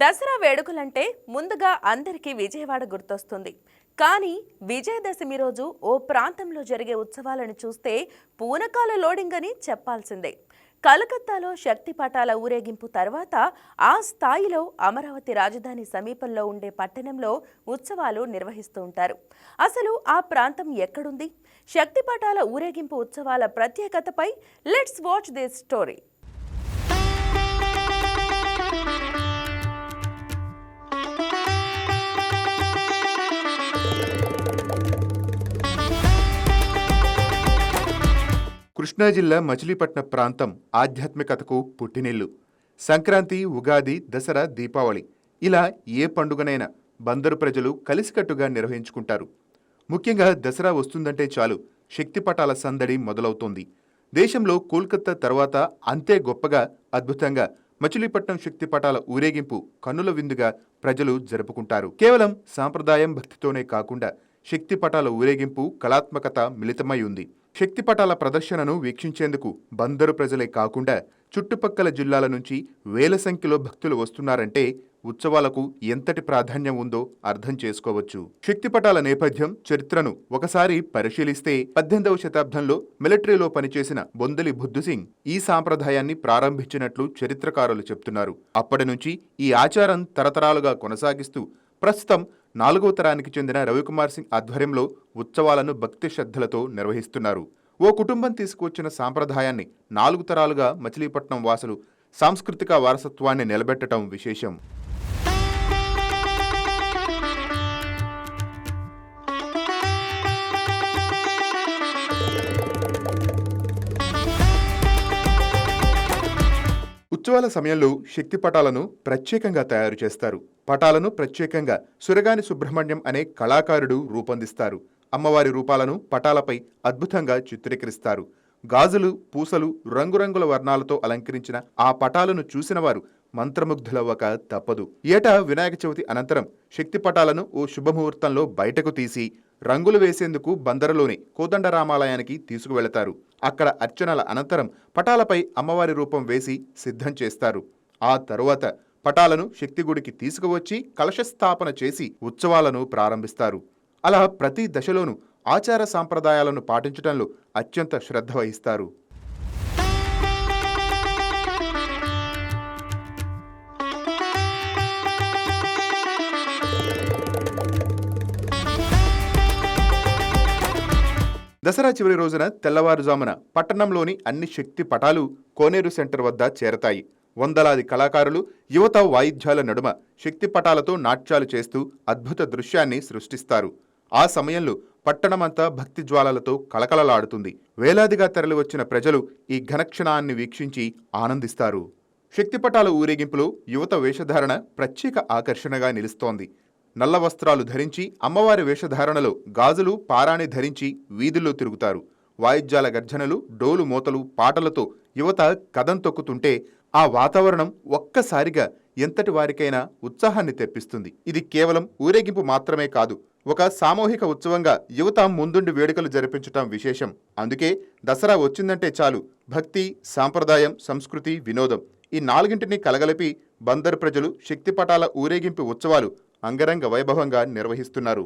దసరా వేడుకలంటే ముందుగా అందరికీ విజయవాడ గుర్తొస్తుంది. కానీ విజయదశమి రోజు ఓ ప్రాంతంలో జరిగే ఉత్సవాలను చూస్తే పూనకాల లోడింగ్ అని చెప్పాల్సిందే. కలకత్తాలో శక్తి పటాల ఊరేగింపు తర్వాత ఆ స్థాయిలో అమరావతి రాజధాని సమీపంలో ఉండే పట్టణంలో ఉత్సవాలు నిర్వహిస్తూ ఉంటారు. అసలు ఆ ప్రాంతం ఎక్కడుంది? శక్తి పటాల ఊరేగింపు ఉత్సవాల ప్రత్యేకతపై let's watch this story. Krishna జిల్లా మచిలీపట్నం ప్రాంతం ఆధ్యాత్మికతకు పుట్టినిల్లు. సంక్రాంతి ఉగాది దసరా దీపావళి ఇలా ఏ పండుగనైనా బందరు ప్రజలు కలిసికట్టుగా నిర్వహించుకుంటారు. ముఖ్యంగా దసరా వస్తుందంటే చాలు శక్తిపటాల సందడి మొదలవుతోంది. దేశంలో కోల్కతా తర్వాత అంతే గొప్పగా అద్భుతంగా మచిలీపట్నం శక్తిపటాల ఊరేగింపు కన్నుల విందుగా ప్రజలు జరుపుకుంటారు. కేవలం సాంప్రదాయం భక్తితోనే కాకుండా శక్తిపటాల ఊరేగింపు కళాత్మకత మిళితమై ఉంది. శక్తిపటాల ప్రదర్శనను వీక్షించేందుకు బందరు ప్రజలే కాకుండా చుట్టుపక్కల జిల్లాల నుంచి వేల సంఖ్యలో భక్తులు వస్తున్నారంటే ఉత్సవాలకు ఎంతటి ప్రాధాన్యం ఉందో అర్థం చేసుకోవచ్చు. శక్తిపటాల నేపథ్యం చరిత్రను ఒకసారి పరిశీలిస్తే పద్దెనిమిదవ శతాబ్దంలో మిలిటరీలో పనిచేసిన బొందలి బుద్ధుసింగ్ ఈ సాంప్రదాయాన్ని ప్రారంభించినట్లు చరిత్రకారులు చెప్తున్నారు. అప్పటి నుంచి ఈ ఆచారం తరతరాలుగా కొనసాగిస్తూ ప్రస్తుతం నాలుగవ తరానికి చెందిన రవికుమార్ సింగ్ ఆధ్వర్యంలో ఉత్సవాలను భక్తి శ్రద్ధలతో నిర్వహిస్తున్నారు. ఓ కుటుంబం తీసుకువచ్చిన సాంప్రదాయాన్ని నాలుగు తరాలుగా మచిలీపట్నం వాసులు సాంస్కృతిక వారసత్వాన్ని నిలబెట్టడం విశేషం. ఉత్సవాల సమయంలో శక్తిపటాలను ప్రత్యేకంగా తయారు చేస్తారు. పటాలను ప్రత్యేకంగా సురగాని సుబ్రహ్మణ్యం అనే కళాకారుడు రూపొందిస్తారు. అమ్మవారి రూపాలను పటాలపై అద్భుతంగా చిత్రీకరిస్తారు. గాజులు పూసలు రంగురంగుల వర్ణాలతో అలంకరించిన ఆ పటాలను చూసిన వారు మంత్రముగ్ధులవ్వక తప్పదు. ఏటా వినాయక చవితి అనంతరం శక్తి పటాలను ఓ శుభముహూర్తంలో బయటకు తీసి రంగులు వేసేందుకు బందరలోని కోదండరామాలయానికి తీసుకువెళతారు. అక్కడ అర్చనల అనంతరం పటాలపై అమ్మవారి రూపం వేసి సిద్ధం చేస్తారు. ఆ తరువాత పటాలను శక్తిగుడికి తీసుకువచ్చి కలశస్థాపన చేసి ఉత్సవాలను ప్రారంభిస్తారు. అలా ప్రతి దశలోనూ ఆచార సాంప్రదాయాలను పాటించడంలో అత్యంత శ్రద్ధ వహిస్తారు. దసరా చివరి రోజున తెల్లవారుజామున పట్టణంలోని అన్ని శక్తి పటాలు కోనేరు సెంటర్ వద్ద చేరతాయి. వందలాది కళాకారులు యువత వాయిద్యాల నడుమ శక్తిపటాలతో నాట్యాలు చేస్తూ అద్భుత దృశ్యాన్ని సృష్టిస్తారు. ఆ సమయంలో పట్టణమంతా భక్తి జ్వాలలతో కళకళలాడుతుంది. వేలాదిగా తరలివచ్చిన ప్రజలు ఈ ఘనక్షణాన్ని వీక్షించి ఆనందిస్తారు. శక్తిపటాల ఊరేగింపులో యువత వేషధారణ ప్రత్యేక ఆకర్షణగా నిలుస్తోంది. నల్ల వస్త్రాలు ధరించి అమ్మవారి వేషధారణలో గాజులు పారాణి ధరించి వీధుల్లో తిరుగుతారు. వాయిద్యాల గర్జనలు డోలు మోతలు పాటలతో యువత కదం తొక్కుతుంటే ఆ వాతావరణం ఒక్కసారిగా ఎంతటి వారికైనా ఉత్సాహాన్ని తెప్పిస్తుంది. ఇది కేవలం ఊరేగింపు మాత్రమే కాదు ఒక సామూహిక ఉత్సవంగా యువత ముందుండి వేడుకలు జరిపించటం విశేషం. అందుకే దసరా వచ్చిందంటే చాలు భక్తి సాంప్రదాయం సంస్కృతి వినోదం ఈ నాలుగింటిని కలగలిపి బందరు ప్రజలు శక్తిపటాల ఊరేగింపు ఉత్సవాలు అంగరంగ వైభవంగా నిర్వహిస్తున్నారు.